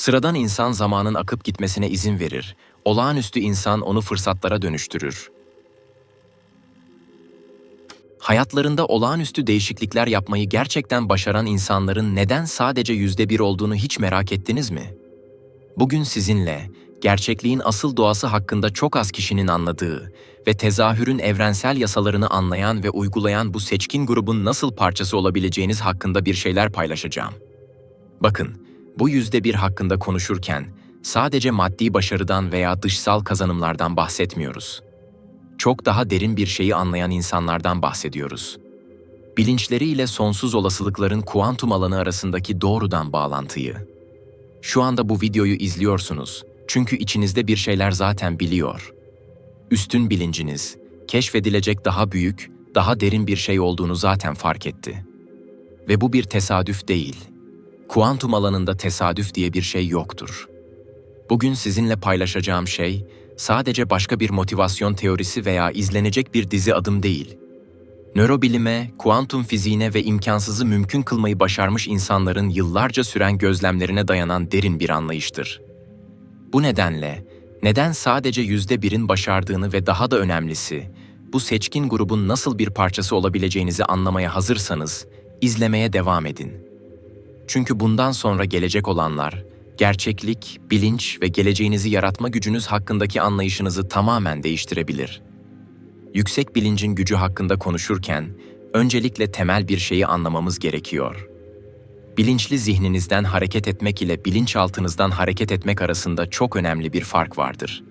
Sıradan insan zamanın akıp gitmesine izin verir. Olağanüstü insan onu fırsatlara dönüştürür. Hayatlarında olağanüstü değişiklikler yapmayı gerçekten başaran insanların neden sadece yüzde bir olduğunu hiç merak ettiniz mi? Bugün sizinle gerçekliğin asıl doğası hakkında çok az kişinin anladığı ve tezahürün evrensel yasalarını anlayan ve uygulayan bu seçkin grubun nasıl parçası olabileceğiniz hakkında bir şeyler paylaşacağım. Bakın, bu yüzde bir hakkında konuşurken sadece maddi başarıdan veya dışsal kazanımlardan bahsetmiyoruz. Çok daha derin bir şeyi anlayan insanlardan bahsediyoruz. Bilinçleriyle sonsuz olasılıkların kuantum alanı arasındaki doğrudan bağlantıyı. Şu anda bu videoyu izliyorsunuz çünkü içinizde bir şeyler zaten biliyor. Üstün bilinciniz, keşfedilecek daha büyük, daha derin bir şey olduğunu zaten fark etti. Ve bu bir tesadüf değil. Kuantum alanında tesadüf diye bir şey yoktur. Bugün sizinle paylaşacağım şey sadece başka bir motivasyon teorisi veya izlenecek bir dizi adım değil. Nörobilime, kuantum fiziğine ve imkansızı mümkün kılmayı başarmış insanların yıllarca süren gözlemlerine dayanan derin bir anlayıştır. Bu nedenle, neden sadece yüzde birin başardığını ve daha da önemlisi, bu seçkin grubun nasıl bir parçası olabileceğinizi anlamaya hazırsanız, izlemeye devam edin. Çünkü bundan sonra gelecek olanlar, gerçeklik, bilinç ve geleceğinizi yaratma gücünüz hakkındaki anlayışınızı tamamen değiştirebilir. Yüksek bilincin gücü hakkında konuşurken, öncelikle temel bir şeyi anlamamız gerekiyor. Bilinçli zihninizden hareket etmek ile bilinçaltınızdan hareket etmek arasında çok önemli bir fark vardır.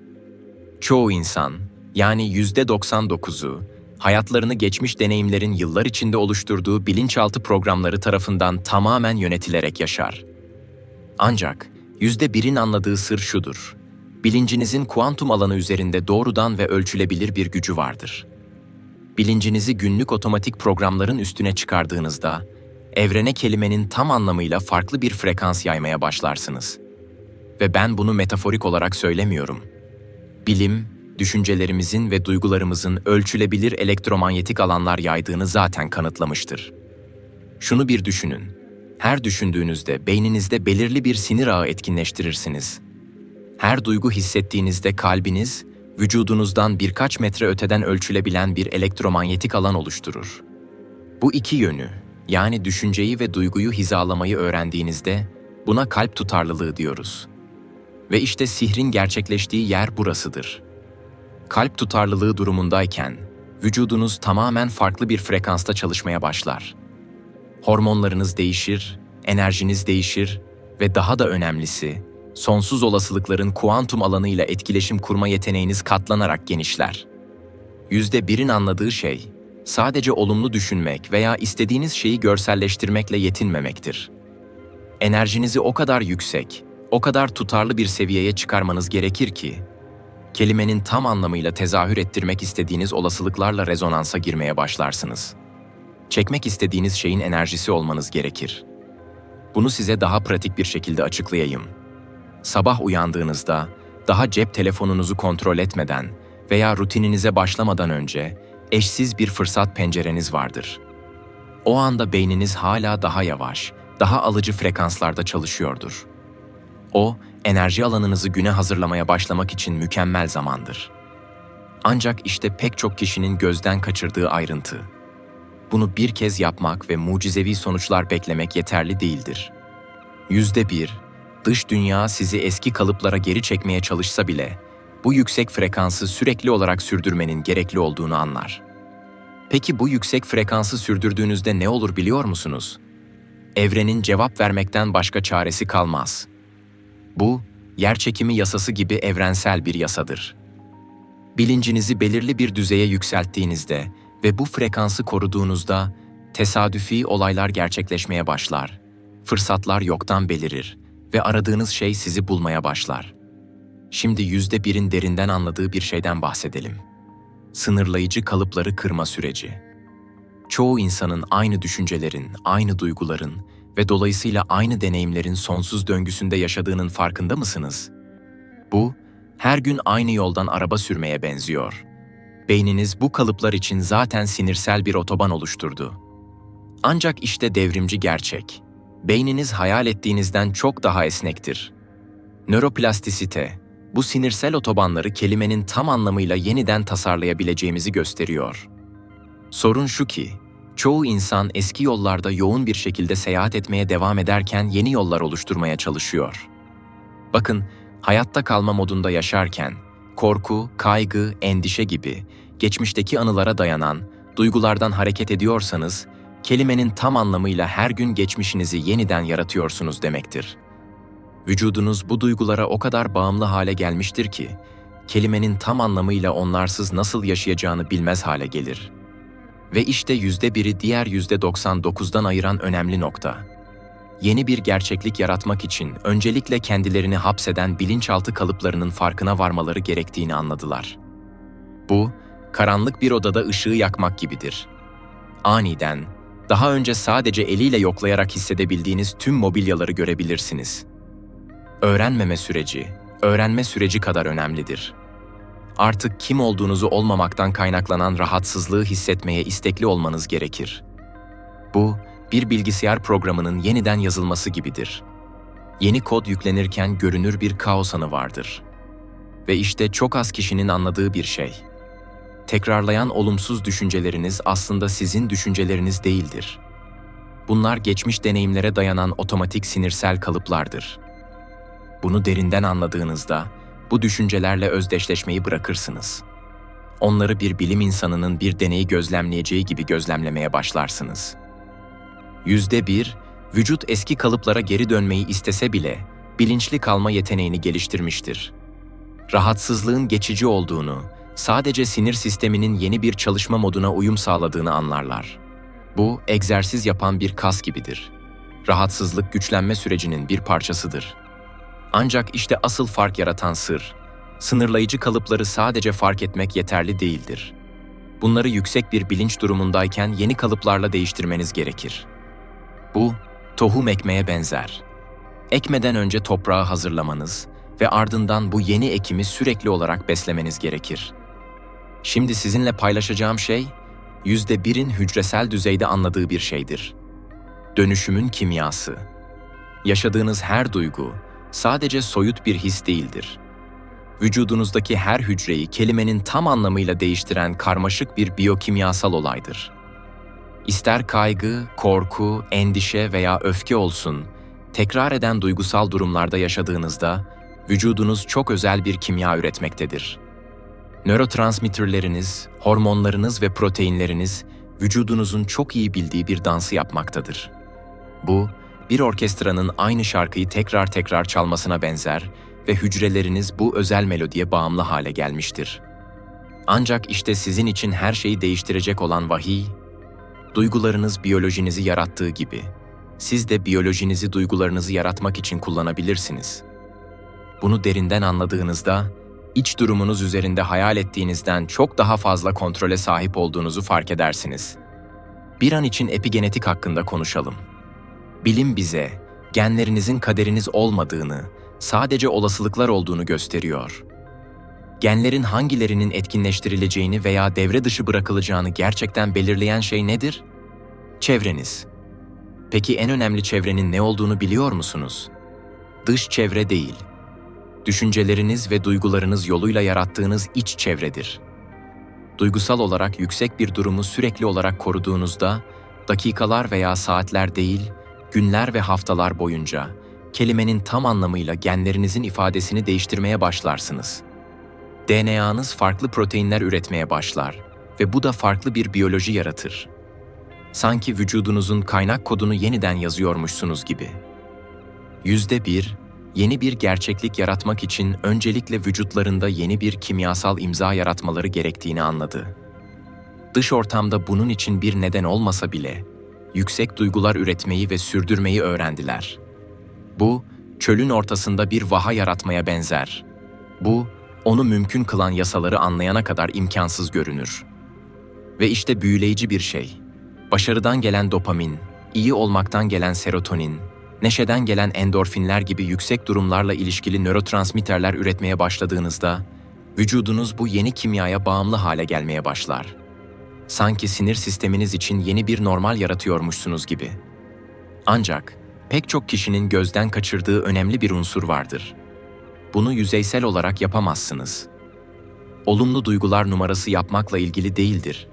Çoğu insan, yani yüzde 99'u, hayatlarını geçmiş deneyimlerin yıllar içinde oluşturduğu bilinçaltı programları tarafından tamamen yönetilerek yaşar. Ancak yüzde birin anladığı sır şudur. Bilincinizin kuantum alanı üzerinde doğrudan ve ölçülebilir bir gücü vardır. Bilincinizi günlük otomatik programların üstüne çıkardığınızda, evrene kelimenin tam anlamıyla farklı bir frekans yaymaya başlarsınız. Ve ben bunu metaforik olarak söylemiyorum. Bilim, düşüncelerimizin ve duygularımızın ölçülebilir elektromanyetik alanlar yaydığını zaten kanıtlamıştır. Şunu bir düşünün. Her düşündüğünüzde beyninizde belirli bir sinir ağı etkinleştirirsiniz. Her duygu hissettiğinizde kalbiniz, vücudunuzdan birkaç metre öteden ölçülebilen bir elektromanyetik alan oluşturur. Bu iki yönü, yani düşünceyi ve duyguyu hizalamayı öğrendiğinizde buna kalp tutarlılığı diyoruz. Ve işte sihrin gerçekleştiği yer burasıdır. Kalp tutarlılığı durumundayken vücudunuz tamamen farklı bir frekansta çalışmaya başlar. Hormonlarınız değişir, enerjiniz değişir ve daha da önemlisi, sonsuz olasılıkların kuantum alanıyla etkileşim kurma yeteneğiniz katlanarak genişler. Yüzde birin anladığı şey, sadece olumlu düşünmek veya istediğiniz şeyi görselleştirmekle yetinmemektir. Enerjinizi o kadar yüksek, o kadar tutarlı bir seviyeye çıkarmanız gerekir ki, kelimenin tam anlamıyla tezahür ettirmek istediğiniz olasılıklarla rezonansa girmeye başlarsınız. Çekmek istediğiniz şeyin enerjisi olmanız gerekir. Bunu size daha pratik bir şekilde açıklayayım. Sabah uyandığınızda, daha cep telefonunuzu kontrol etmeden veya rutininize başlamadan önce eşsiz bir fırsat pencereniz vardır. O anda beyniniz hala daha yavaş, daha alıcı frekanslarda çalışıyordur. O, enerji alanınızı güne hazırlamaya başlamak için mükemmel zamandır. Ancak işte pek çok kişinin gözden kaçırdığı ayrıntı. Bunu bir kez yapmak ve mucizevi sonuçlar beklemek yeterli değildir. Yüzde bir, dış dünya sizi eski kalıplara geri çekmeye çalışsa bile, bu yüksek frekansı sürekli olarak sürdürmenin gerekli olduğunu anlar. Peki bu yüksek frekansı sürdürdüğünüzde ne olur biliyor musunuz? Evrenin cevap vermekten başka çaresi kalmaz. Bu, yerçekimi yasası gibi evrensel bir yasadır. Bilincinizi belirli bir düzeye yükselttiğinizde ve bu frekansı koruduğunuzda tesadüfi olaylar gerçekleşmeye başlar. Fırsatlar yoktan belirir ve aradığınız şey sizi bulmaya başlar. Şimdi yüzde birin derinden anladığı bir şeyden bahsedelim. Sınırlayıcı kalıpları kırma süreci. Çoğu insanın aynı düşüncelerin, aynı duyguların ve dolayısıyla aynı deneyimlerin sonsuz döngüsünde yaşadığının farkında mısınız? Bu, her gün aynı yoldan araba sürmeye benziyor. Beyniniz bu kalıplar için zaten sinirsel bir otoban oluşturdu. Ancak işte devrimci gerçek. Beyniniz hayal ettiğinizden çok daha esnektir. Nöroplastisite, bu sinirsel otobanları kelimenin tam anlamıyla yeniden tasarlayabileceğimizi gösteriyor. Sorun şu ki, çoğu insan eski yollarda yoğun bir şekilde seyahat etmeye devam ederken yeni yollar oluşturmaya çalışıyor. Bakın, hayatta kalma modunda yaşarken, korku, kaygı, endişe gibi geçmişteki anılara dayanan duygulardan hareket ediyorsanız, kelimenin tam anlamıyla her gün geçmişinizi yeniden yaratıyorsunuz demektir. Vücudunuz bu duygulara o kadar bağımlı hale gelmiştir ki, kelimenin tam anlamıyla onlarsız nasıl yaşayacağını bilmez hale gelir. Ve işte yüzde biri diğer yüzde 99'dan ayıran önemli nokta. Yeni bir gerçeklik yaratmak için öncelikle kendilerini hapseden bilinçaltı kalıplarının farkına varmaları gerektiğini anladılar. Bu, karanlık bir odada ışığı yakmak gibidir. Aniden, daha önce sadece eliyle yoklayarak hissedebildiğiniz tüm mobilyaları görebilirsiniz. Öğrenmeme süreci, öğrenme süreci kadar önemlidir. Artık kim olduğunuzu olmamaktan kaynaklanan rahatsızlığı hissetmeye istekli olmanız gerekir. Bu, bir bilgisayar programının yeniden yazılması gibidir. Yeni kod yüklenirken görünür bir kaos anı vardır. Ve işte çok az kişinin anladığı bir şey. Tekrarlayan olumsuz düşünceleriniz aslında sizin düşünceleriniz değildir. Bunlar geçmiş deneyimlere dayanan otomatik sinirsel kalıplardır. Bunu derinden anladığınızda bu düşüncelerle özdeşleşmeyi bırakırsınız. Onları bir bilim insanının bir deneyi gözlemleyeceği gibi gözlemlemeye başlarsınız. Yüzde bir, vücut eski kalıplara geri dönmeyi istese bile bilinçli kalma yeteneğini geliştirmiştir. Rahatsızlığın geçici olduğunu, sadece sinir sisteminin yeni bir çalışma moduna uyum sağladığını anlarlar. Bu, egzersiz yapan bir kas gibidir. Rahatsızlık güçlenme sürecinin bir parçasıdır. Ancak işte asıl fark yaratan sır, sınırlayıcı kalıpları sadece fark etmek yeterli değildir. Bunları yüksek bir bilinç durumundayken yeni kalıplarla değiştirmeniz gerekir. Bu, tohum ekmeye benzer. Ekmeden önce toprağı hazırlamanız ve ardından bu yeni ekimi sürekli olarak beslemeniz gerekir. Şimdi sizinle paylaşacağım şey, yüzde birin hücresel düzeyde anladığı bir şeydir. Dönüşümün kimyası. Yaşadığınız her duygu, sadece soyut bir his değildir. Vücudunuzdaki her hücreyi kelimenin tam anlamıyla değiştiren karmaşık bir biyokimyasal olaydır. İster kaygı, korku, endişe veya öfke olsun, tekrar eden duygusal durumlarda yaşadığınızda vücudunuz çok özel bir kimya üretmektedir. Nörotransmitterleriniz, hormonlarınız ve proteinleriniz vücudunuzun çok iyi bildiği bir dansı yapmaktadır. Bu, bir orkestranın aynı şarkıyı tekrar tekrar çalmasına benzer ve hücreleriniz bu özel melodiye bağımlı hale gelmiştir. Ancak işte sizin için her şeyi değiştirecek olan vahiy, duygularınız biyolojinizi yarattığı gibi, siz de biyolojinizi duygularınızı yaratmak için kullanabilirsiniz. Bunu derinden anladığınızda, iç durumunuz üzerinde hayal ettiğinizden çok daha fazla kontrole sahip olduğunuzu fark edersiniz. Bir an için epigenetik hakkında konuşalım. Bilim bize genlerinizin kaderiniz olmadığını, sadece olasılıklar olduğunu gösteriyor. Genlerin hangilerinin etkinleştirileceğini veya devre dışı bırakılacağını gerçekten belirleyen şey nedir? Çevreniz. Peki en önemli çevrenin ne olduğunu biliyor musunuz? Dış çevre değil. Düşünceleriniz ve duygularınız yoluyla yarattığınız iç çevredir. Duygusal olarak yüksek bir durumu sürekli olarak koruduğunuzda, dakikalar veya saatler değil, günler ve haftalar boyunca kelimenin tam anlamıyla genlerinizin ifadesini değiştirmeye başlarsınız. DNA'nız farklı proteinler üretmeye başlar ve bu da farklı bir biyoloji yaratır. Sanki vücudunuzun kaynak kodunu yeniden yazıyormuşsunuz gibi. Yüzde bir, yeni bir gerçeklik yaratmak için öncelikle vücutlarında yeni bir kimyasal imza yaratmaları gerektiğini anladı. Dış ortamda bunun için bir neden olmasa bile, yüksek duygular üretmeyi ve sürdürmeyi öğrendiler. Bu, çölün ortasında bir vaha yaratmaya benzer. Bu, onu mümkün kılan yasaları anlayana kadar imkansız görünür. Ve işte büyüleyici bir şey. Başarıdan gelen dopamin, iyi olmaktan gelen serotonin, neşeden gelen endorfinler gibi yüksek durumlarla ilişkili nörotransmitterler üretmeye başladığınızda, vücudunuz bu yeni kimyaya bağımlı hale gelmeye başlar. Sanki sinir sisteminiz için yeni bir normal yaratıyormuşsunuz gibi. Ancak pek çok kişinin gözden kaçırdığı önemli bir unsur vardır. Bunu yüzeysel olarak yapamazsınız. Olumlu duygular numarası yapmakla ilgili değildir.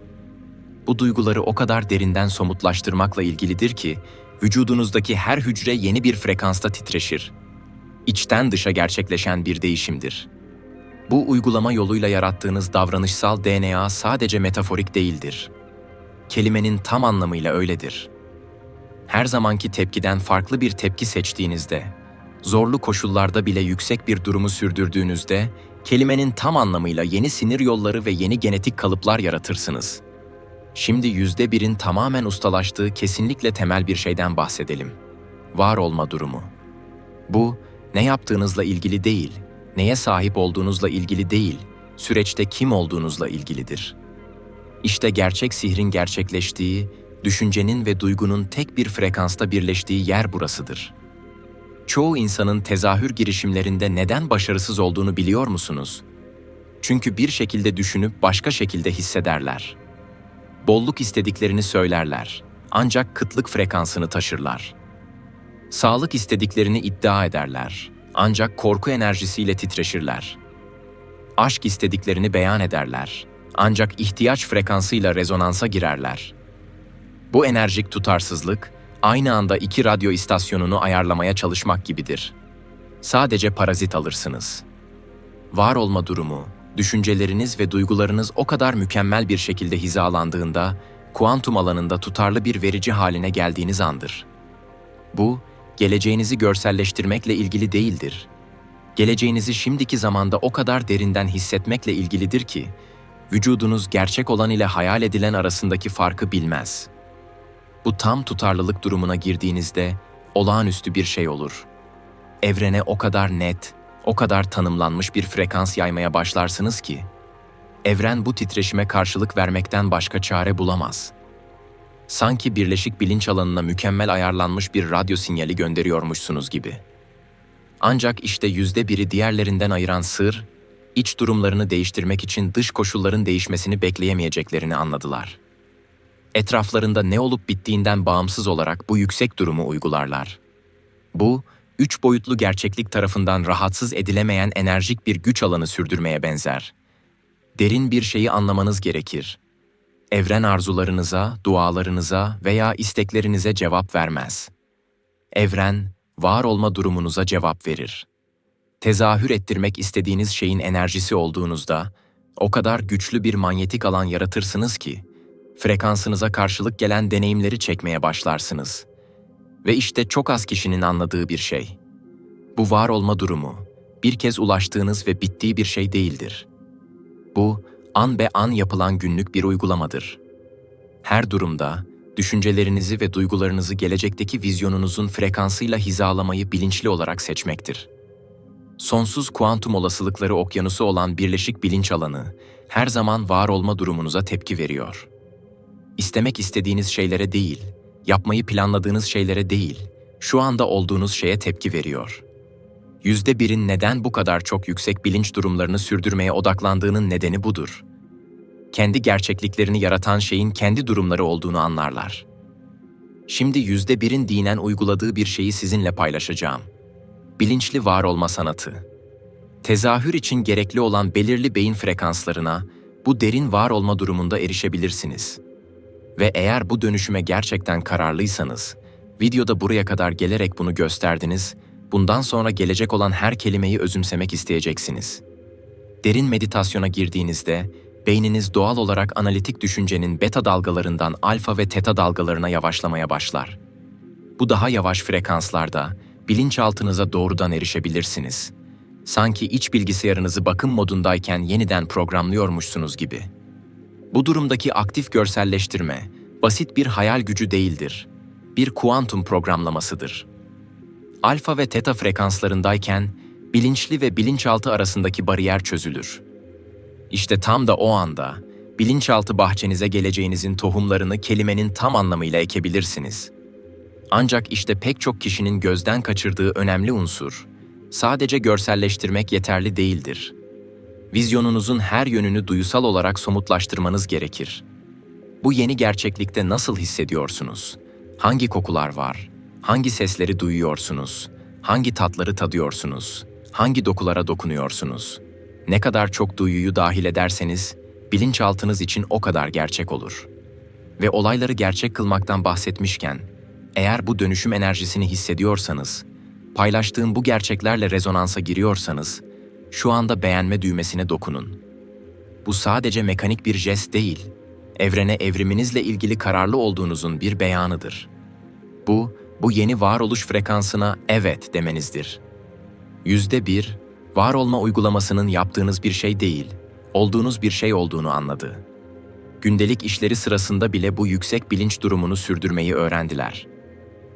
Bu duyguları o kadar derinden somutlaştırmakla ilgilidir ki, vücudunuzdaki her hücre yeni bir frekansta titreşir. İçten dışa gerçekleşen bir değişimdir. Bu uygulama yoluyla yarattığınız davranışsal DNA sadece metaforik değildir. Kelimenin tam anlamıyla öyledir. Her zamanki tepkiden farklı bir tepki seçtiğinizde, zorlu koşullarda bile yüksek bir durumu sürdürdüğünüzde, kelimenin tam anlamıyla yeni sinir yolları ve yeni genetik kalıplar yaratırsınız. Şimdi yüzde birin tamamen ustalaştığı kesinlikle temel bir şeyden bahsedelim. Var olma durumu. Bu, ne yaptığınızla ilgili değil, neye sahip olduğunuzla ilgili değil, süreçte kim olduğunuzla ilgilidir. İşte gerçek sihrin gerçekleştiği, düşüncenin ve duygunun tek bir frekansta birleştiği yer burasıdır. Çoğu insanın tezahür girişimlerinde neden başarısız olduğunu biliyor musunuz? Çünkü bir şekilde düşünüp başka şekilde hissederler. Bolluk istediklerini söylerler, ancak kıtlık frekansını taşırlar. Sağlık istediklerini iddia ederler, ancak korku enerjisiyle titreşirler. Aşk istediklerini beyan ederler, ancak ihtiyaç frekansıyla rezonansa girerler. Bu enerjik tutarsızlık, aynı anda iki radyo istasyonunu ayarlamaya çalışmak gibidir. Sadece parazit alırsınız. Var olma durumu, düşünceleriniz ve duygularınız o kadar mükemmel bir şekilde hizalandığında, kuantum alanında tutarlı bir verici haline geldiğiniz andır. Bu, geleceğinizi görselleştirmekle ilgili değildir. Geleceğinizi şimdiki zamanda o kadar derinden hissetmekle ilgilidir ki, vücudunuz gerçek olan ile hayal edilen arasındaki farkı bilmez. Bu tam tutarlılık durumuna girdiğinizde olağanüstü bir şey olur. Evrene o kadar net, o kadar tanımlanmış bir frekans yaymaya başlarsınız ki, evren bu titreşime karşılık vermekten başka çare bulamaz. Sanki birleşik bilinç alanına mükemmel ayarlanmış bir radyo sinyali gönderiyormuşsunuz gibi. Ancak işte yüzde biri diğerlerinden ayıran sır, iç durumlarını değiştirmek için dış koşulların değişmesini bekleyemeyeceklerini anladılar. Etraflarında ne olup bittiğinden bağımsız olarak bu yüksek durumu uygularlar. Bu, üç boyutlu gerçeklik tarafından rahatsız edilemeyen enerjik bir güç alanı sürdürmeye benzer. Derin bir şeyi anlamanız gerekir. Evren arzularınıza, dualarınıza veya isteklerinize cevap vermez. Evren, var olma durumunuza cevap verir. Tezahür ettirmek istediğiniz şeyin enerjisi olduğunuzda, o kadar güçlü bir manyetik alan yaratırsınız ki, frekansınıza karşılık gelen deneyimleri çekmeye başlarsınız.'' Ve işte çok az kişinin anladığı bir şey. Bu var olma durumu, bir kez ulaştığınız ve bittiği bir şey değildir. Bu, an be an yapılan günlük bir uygulamadır. Her durumda, düşüncelerinizi ve duygularınızı gelecekteki vizyonunuzun frekansıyla hizalamayı bilinçli olarak seçmektir. Sonsuz kuantum olasılıkları okyanusu olan birleşik bilinç alanı, her zaman var olma durumunuza tepki veriyor. İstemek istediğiniz şeylere değil, yapmayı planladığınız şeylere değil, şu anda olduğunuz şeye tepki veriyor. Yüzde birin neden bu kadar çok yüksek bilinç durumlarını sürdürmeye odaklandığının nedeni budur. Kendi gerçekliklerini yaratan şeyin kendi durumları olduğunu anlarlar. Şimdi yüzde birin dinen uyguladığı bir şeyi sizinle paylaşacağım. Bilinçli var olma sanatı. Tezahür için gerekli olan belirli beyin frekanslarına, bu derin var olma durumunda erişebilirsiniz.'' Ve eğer bu dönüşüme gerçekten kararlıysanız, videoda buraya kadar gelerek bunu gösterdiniz, bundan sonra gelecek olan her kelimeyi özümsemek isteyeceksiniz. Derin meditasyona girdiğinizde, beyniniz doğal olarak analitik düşüncenin beta dalgalarından alfa ve teta dalgalarına yavaşlamaya başlar. Bu daha yavaş frekanslarda bilinçaltınıza doğrudan erişebilirsiniz. Sanki iç bilgisayarınızı bakım modundayken yeniden programlıyormuşsunuz gibi.'' Bu durumdaki aktif görselleştirme, basit bir hayal gücü değildir. Bir kuantum programlamasıdır. Alfa ve teta frekanslarındayken, bilinçli ve bilinçaltı arasındaki bariyer çözülür. İşte tam da o anda, bilinçaltı bahçenize geleceğinizin tohumlarını kelimenin tam anlamıyla ekebilirsiniz. Ancak işte pek çok kişinin gözden kaçırdığı önemli unsur, sadece görselleştirmek yeterli değildir.'' vizyonunuzun her yönünü duyusal olarak somutlaştırmanız gerekir. Bu yeni gerçeklikte nasıl hissediyorsunuz? Hangi kokular var? Hangi sesleri duyuyorsunuz? Hangi tatları tadıyorsunuz? Hangi dokulara dokunuyorsunuz? Ne kadar çok duyuyu dahil ederseniz, bilinçaltınız için o kadar gerçek olur. Ve olayları gerçek kılmaktan bahsetmişken, eğer bu dönüşüm enerjisini hissediyorsanız, paylaştığım bu gerçeklerle rezonansa giriyorsanız, şu anda beğenme düğmesine dokunun. Bu sadece mekanik bir jest değil, evrene evriminizle ilgili kararlı olduğunuzun bir beyanıdır. Bu, bu yeni varoluş frekansına evet demenizdir. Yüzde bir, var olma uygulamasının yaptığınız bir şey değil, olduğunuz bir şey olduğunu anladı. Gündelik işleri sırasında bile bu yüksek bilinç durumunu sürdürmeyi öğrendiler.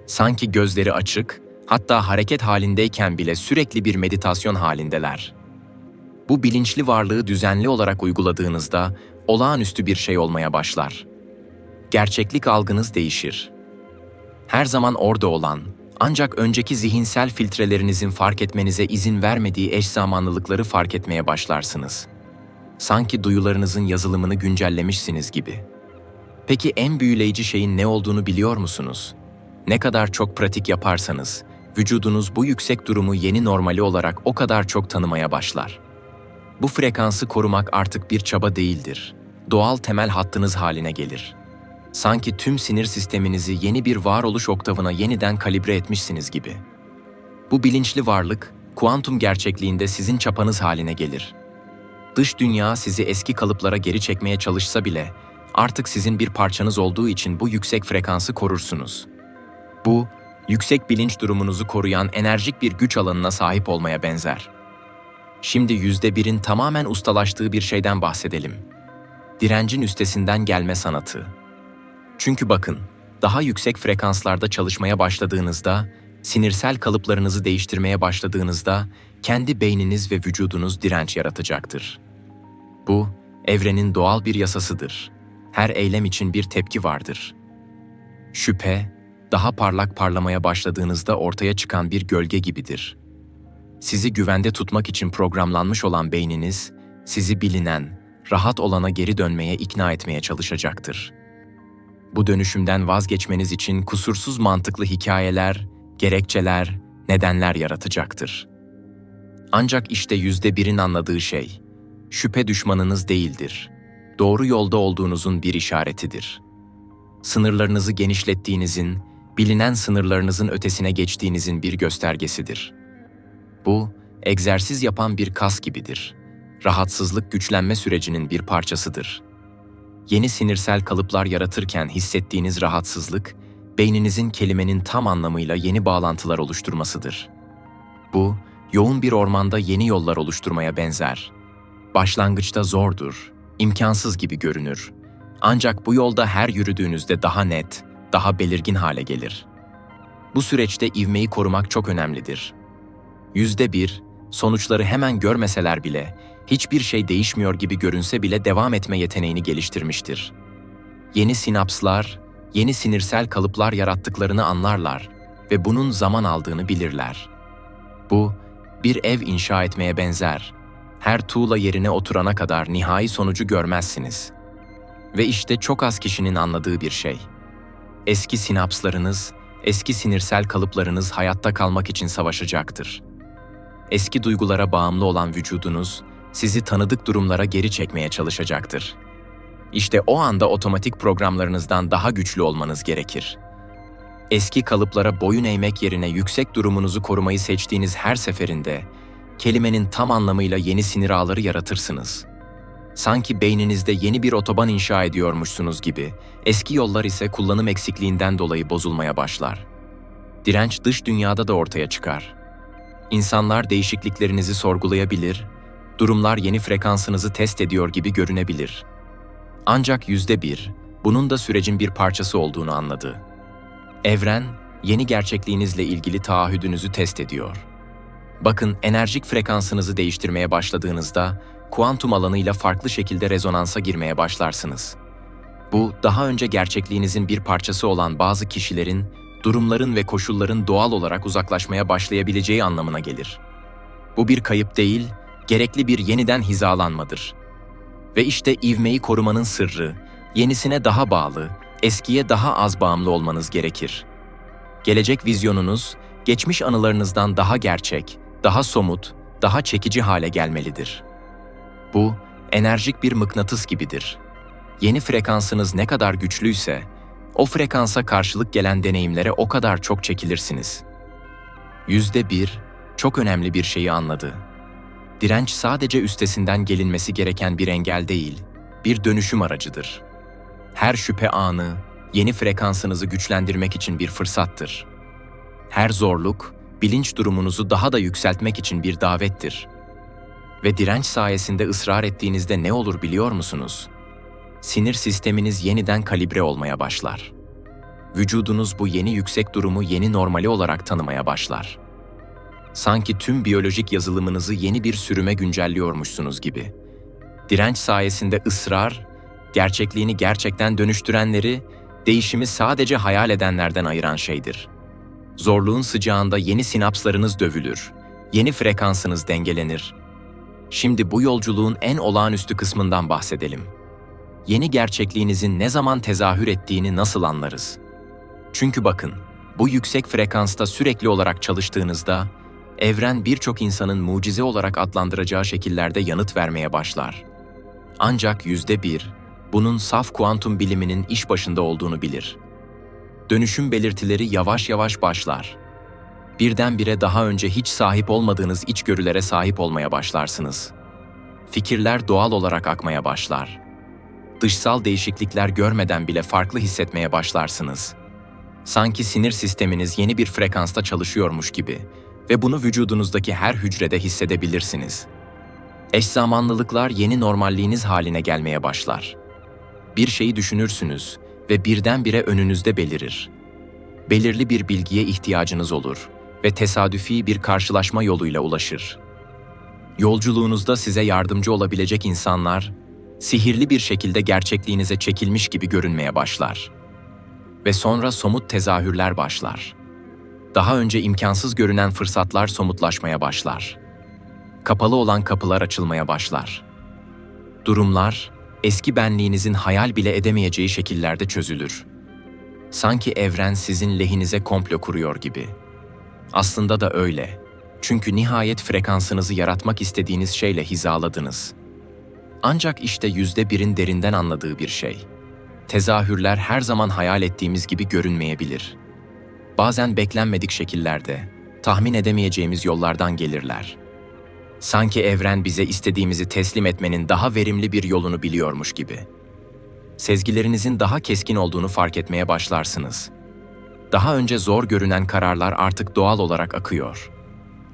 Sanki gözleri açık, hatta hareket halindeyken bile sürekli bir meditasyon halindeler. Bu bilinçli varlığı düzenli olarak uyguladığınızda olağanüstü bir şey olmaya başlar. Gerçeklik algınız değişir. Her zaman orada olan, ancak önceki zihinsel filtrelerinizin fark etmenize izin vermediği eş zamanlılıkları fark etmeye başlarsınız. Sanki duyularınızın yazılımını güncellemişsiniz gibi. Peki en büyüleyici şeyin ne olduğunu biliyor musunuz? Ne kadar çok pratik yaparsanız, vücudunuz bu yüksek durumu yeni normali olarak o kadar çok tanımaya başlar. Bu frekansı korumak artık bir çaba değildir. Doğal temel hattınız haline gelir. Sanki tüm sinir sisteminizi yeni bir varoluş oktavına yeniden kalibre etmişsiniz gibi. Bu bilinçli varlık, kuantum gerçekliğinde sizin çapanız haline gelir. Dış dünya sizi eski kalıplara geri çekmeye çalışsa bile, artık sizin bir parçanız olduğu için bu yüksek frekansı korursunuz. Bu, yüksek bilinç durumunuzu koruyan enerjik bir güç alanına sahip olmaya benzer. Şimdi yüzde birin tamamen ustalaştığı bir şeyden bahsedelim. Direncin üstesinden gelme sanatı. Çünkü bakın, daha yüksek frekanslarda çalışmaya başladığınızda, sinirsel kalıplarınızı değiştirmeye başladığınızda, kendi beyniniz ve vücudunuz direnç yaratacaktır. Bu, evrenin doğal bir yasasıdır. Her eylem için bir tepki vardır. Şüphe, daha parlak parlamaya başladığınızda ortaya çıkan bir gölge gibidir. Sizi güvende tutmak için programlanmış olan beyniniz, sizi bilinen, rahat olana geri dönmeye ikna etmeye çalışacaktır. Bu dönüşümden vazgeçmeniz için kusursuz mantıklı hikayeler, gerekçeler, nedenler yaratacaktır. Ancak işte yüzde birin anladığı şey, şüphe düşmanınız değildir. Doğru yolda olduğunuzun bir işaretidir. Sınırlarınızı genişlettiğinizin, bilinen sınırlarınızın ötesine geçtiğinizin bir göstergesidir. Bu, egzersiz yapan bir kas gibidir. Rahatsızlık güçlenme sürecinin bir parçasıdır. Yeni sinirsel kalıplar yaratırken hissettiğiniz rahatsızlık, beyninizin kelimenin tam anlamıyla yeni bağlantılar oluşturmasıdır. Bu, yoğun bir ormanda yeni yollar oluşturmaya benzer. Başlangıçta zordur, imkansız gibi görünür. Ancak bu yolda her yürüdüğünüzde daha net, daha belirgin hale gelir. Bu süreçte ivmeyi korumak çok önemlidir. Yüzde bir, sonuçları hemen görmeseler bile, hiçbir şey değişmiyor gibi görünse bile devam etme yeteneğini geliştirmiştir. Yeni sinapslar, yeni sinirsel kalıplar yarattıklarını anlarlar ve bunun zaman aldığını bilirler. Bu, bir ev inşa etmeye benzer. Her tuğla yerine oturana kadar nihai sonucu görmezsiniz. Ve işte çok az kişinin anladığı bir şey. Eski sinapslarınız, eski sinirsel kalıplarınız hayatta kalmak için savaşacaktır. Eski duygulara bağımlı olan vücudunuz, sizi tanıdık durumlara geri çekmeye çalışacaktır. İşte o anda otomatik programlarınızdan daha güçlü olmanız gerekir. Eski kalıplara boyun eğmek yerine yüksek durumunuzu korumayı seçtiğiniz her seferinde, kelimenin tam anlamıyla yeni sinir ağları yaratırsınız. Sanki beyninizde yeni bir otoban inşa ediyormuşsunuz gibi, eski yollar ise kullanım eksikliğinden dolayı bozulmaya başlar. Direnç dış dünyada da ortaya çıkar. İnsanlar değişikliklerinizi sorgulayabilir, durumlar yeni frekansınızı test ediyor gibi görünebilir. Ancak yüzde bir, bunun da sürecin bir parçası olduğunu anladı. Evren, yeni gerçekliğinizle ilgili taahhüdünüzü test ediyor. Bakın enerjik frekansınızı değiştirmeye başladığınızda, kuantum alanıyla farklı şekilde rezonansa girmeye başlarsınız. Bu, daha önce gerçekliğinizin bir parçası olan bazı kişilerin, durumların ve koşulların doğal olarak uzaklaşmaya başlayabileceği anlamına gelir. Bu bir kayıp değil, gerekli bir yeniden hizalanmadır. Ve işte ivmeyi korumanın sırrı, yenisine daha bağlı, eskiye daha az bağımlı olmanız gerekir. Gelecek vizyonunuz, geçmiş anılarınızdan daha gerçek, daha somut, daha çekici hale gelmelidir. Bu, enerjik bir mıknatıs gibidir. Yeni frekansınız ne kadar güçlüyse, o frekansa karşılık gelen deneyimlere o kadar çok çekilirsiniz. Yüzde bir, çok önemli bir şeyi anladı. Direnç sadece üstesinden gelinmesi gereken bir engel değil, bir dönüşüm aracıdır. Her şüphe anı, yeni frekansınızı güçlendirmek için bir fırsattır. Her zorluk, bilinç durumunuzu daha da yükseltmek için bir davettir. Ve direnç sayesinde ısrar ettiğinizde ne olur biliyor musunuz? Sinir sisteminiz yeniden kalibre olmaya başlar. Vücudunuz bu yeni yüksek durumu yeni normali olarak tanımaya başlar. Sanki tüm biyolojik yazılımınızı yeni bir sürüme güncelliyormuşsunuz gibi. Direnç sayesinde ısrar, gerçekliğini gerçekten dönüştürenleri, değişimi sadece hayal edenlerden ayıran şeydir.'' Zorluğun sıcağında yeni sinapslarınız dövülür, yeni frekansınız dengelenir. Şimdi bu yolculuğun en olağanüstü kısmından bahsedelim. Yeni gerçekliğinizin ne zaman tezahür ettiğini nasıl anlarız? Çünkü bakın, bu yüksek frekansta sürekli olarak çalıştığınızda, evren birçok insanın mucize olarak adlandıracağı şekillerde yanıt vermeye başlar. Ancak yüzde bir, bunun saf kuantum biliminin iş başında olduğunu bilir.'' dönüşüm belirtileri yavaş yavaş başlar. Birdenbire daha önce hiç sahip olmadığınız içgörülere sahip olmaya başlarsınız. Fikirler doğal olarak akmaya başlar. Dışsal değişiklikler görmeden bile farklı hissetmeye başlarsınız. Sanki sinir sisteminiz yeni bir frekansta çalışıyormuş gibi ve bunu vücudunuzdaki her hücrede hissedebilirsiniz. Eş zamanlılıklar yeni normalliğiniz haline gelmeye başlar. Bir şeyi düşünürsünüz ve birdenbire önünüzde belirir. Belirli bir bilgiye ihtiyacınız olur ve tesadüfi bir karşılaşma yoluyla ulaşır. Yolculuğunuzda size yardımcı olabilecek insanlar, sihirli bir şekilde gerçekliğinize çekilmiş gibi görünmeye başlar. Ve sonra somut tezahürler başlar. Daha önce imkansız görünen fırsatlar somutlaşmaya başlar. Kapalı olan kapılar açılmaya başlar. Durumlar, eski benliğinizin hayal bile edemeyeceği şekillerde çözülür. Sanki evren sizin lehinize komplo kuruyor gibi. Aslında da öyle. Çünkü nihayet frekansınızı yaratmak istediğiniz şeyle hizaladınız. Ancak işte yüzde birin derinden anladığı bir şey. Tezahürler her zaman hayal ettiğimiz gibi görünmeyebilir. Bazen beklenmedik şekillerde, tahmin edemeyeceğimiz yollardan gelirler. Sanki evren bize istediğimizi teslim etmenin daha verimli bir yolunu biliyormuş gibi. Sezgilerinizin daha keskin olduğunu fark etmeye başlarsınız. Daha önce zor görünen kararlar artık doğal olarak akıyor.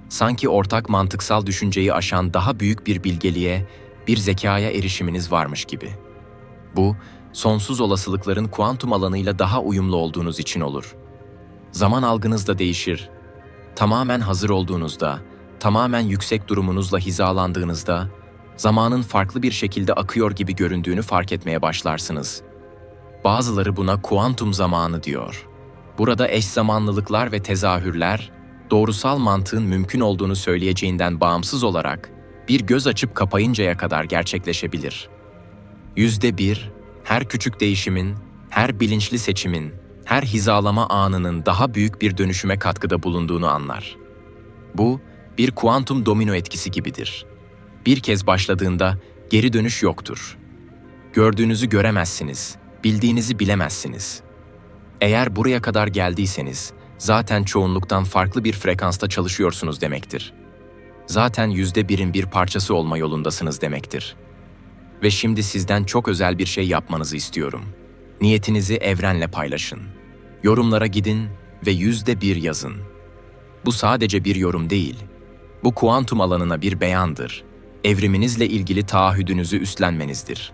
Sanki ortak mantıksal düşünceyi aşan daha büyük bir bilgeliğe, bir zekaya erişiminiz varmış gibi. Bu, sonsuz olasılıkların kuantum alanıyla daha uyumlu olduğunuz için olur. Zaman algınız da değişir. Tamamen hazır olduğunuzda, tamamen yüksek durumunuzla hizalandığınızda, zamanın farklı bir şekilde akıyor gibi göründüğünü fark etmeye başlarsınız. Bazıları buna kuantum zamanı diyor. Burada eş zamanlılıklar ve tezahürler, doğrusal mantığın mümkün olduğunu söyleyeceğinden bağımsız olarak bir göz açıp kapayıncaya kadar gerçekleşebilir. Yüzde bir, her küçük değişimin, her bilinçli seçimin, her hizalama anının daha büyük bir dönüşüme katkıda bulunduğunu anlar. Bu, bir kuantum domino etkisi gibidir. Bir kez başladığında geri dönüş yoktur. Gördüğünüzü göremezsiniz, bildiğinizi bilemezsiniz. Eğer buraya kadar geldiyseniz, zaten çoğunluktan farklı bir frekansta çalışıyorsunuz demektir. Zaten yüzde birin bir parçası olma yolundasınız demektir. Ve şimdi sizden çok özel bir şey yapmanızı istiyorum. Niyetinizi evrenle paylaşın. Yorumlara gidin ve yüzde bir yazın. Bu sadece bir yorum değil, bu kuantum alanına bir beyandır. Evriminizle ilgili taahhüdünüzü üstlenmenizdir.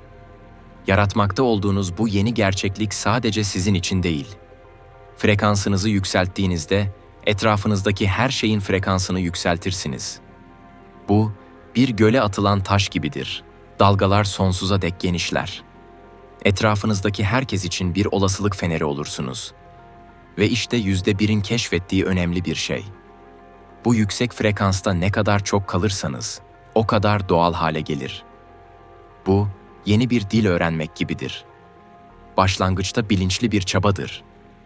Yaratmakta olduğunuz bu yeni gerçeklik sadece sizin için değil. Frekansınızı yükselttiğinizde etrafınızdaki her şeyin frekansını yükseltirsiniz. Bu, bir göle atılan taş gibidir. Dalgalar sonsuza dek genişler. Etrafınızdaki herkes için bir olasılık feneri olursunuz. Ve işte yüzde birin keşfettiği önemli bir şey.'' Bu yüksek frekansta ne kadar çok kalırsanız o kadar doğal hale gelir. Bu yeni bir dil öğrenmek gibidir. Başlangıçta bilinçli bir çabadır.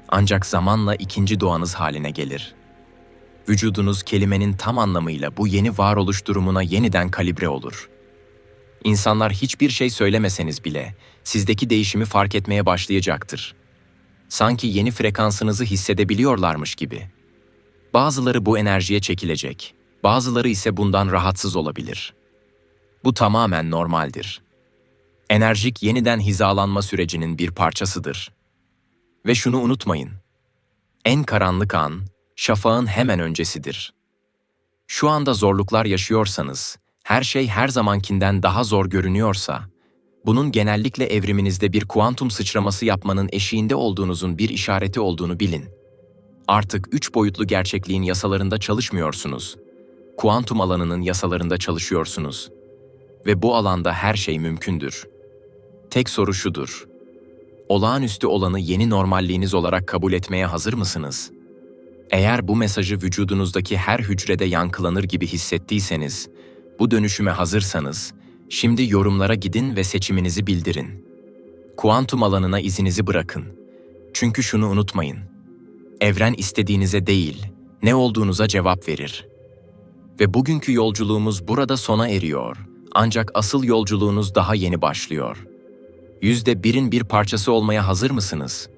Ancak zamanla ikinci doğanız haline gelir. vücudunuz kelimenin tam anlamıyla bu yeni varoluş durumuna yeniden kalibre olur. İnsanlar hiçbir şey söylemeseniz bile sizdeki değişimi fark etmeye başlayacaktır. Sanki yeni frekansınızı hissedebiliyorlarmış gibi. Bazıları bu enerjiye çekilecek, bazıları ise bundan rahatsız olabilir. Bu tamamen normaldir. Enerjik yeniden hizalanma sürecinin bir parçasıdır. Ve şunu unutmayın. En karanlık an, şafağın hemen öncesidir. Şu anda zorluklar yaşıyorsanız, her şey her zamankinden daha zor görünüyorsa, bunun genellikle evriminizde bir kuantum sıçraması yapmanın eşiğinde olduğunuzun bir işareti olduğunu bilin. Artık üç boyutlu gerçekliğin yasalarında çalışmıyorsunuz. Kuantum alanının yasalarında çalışıyorsunuz. Ve bu alanda her şey mümkündür. Tek soru şudur. Olağanüstü olanı yeni normalliğiniz olarak kabul etmeye hazır mısınız? Eğer bu mesajı vücudunuzdaki her hücrede yankılanır gibi hissettiyseniz, bu dönüşüme hazırsanız, şimdi yorumlara gidin ve seçiminizi bildirin. Kuantum alanına izinizi bırakın. Çünkü şunu unutmayın. Evren istediğinize değil, ne olduğunuza cevap verir. Ve bugünkü yolculuğumuz burada sona eriyor. Ancak asıl yolculuğunuz daha yeni başlıyor. Yüzde birin bir parçası olmaya hazır mısınız?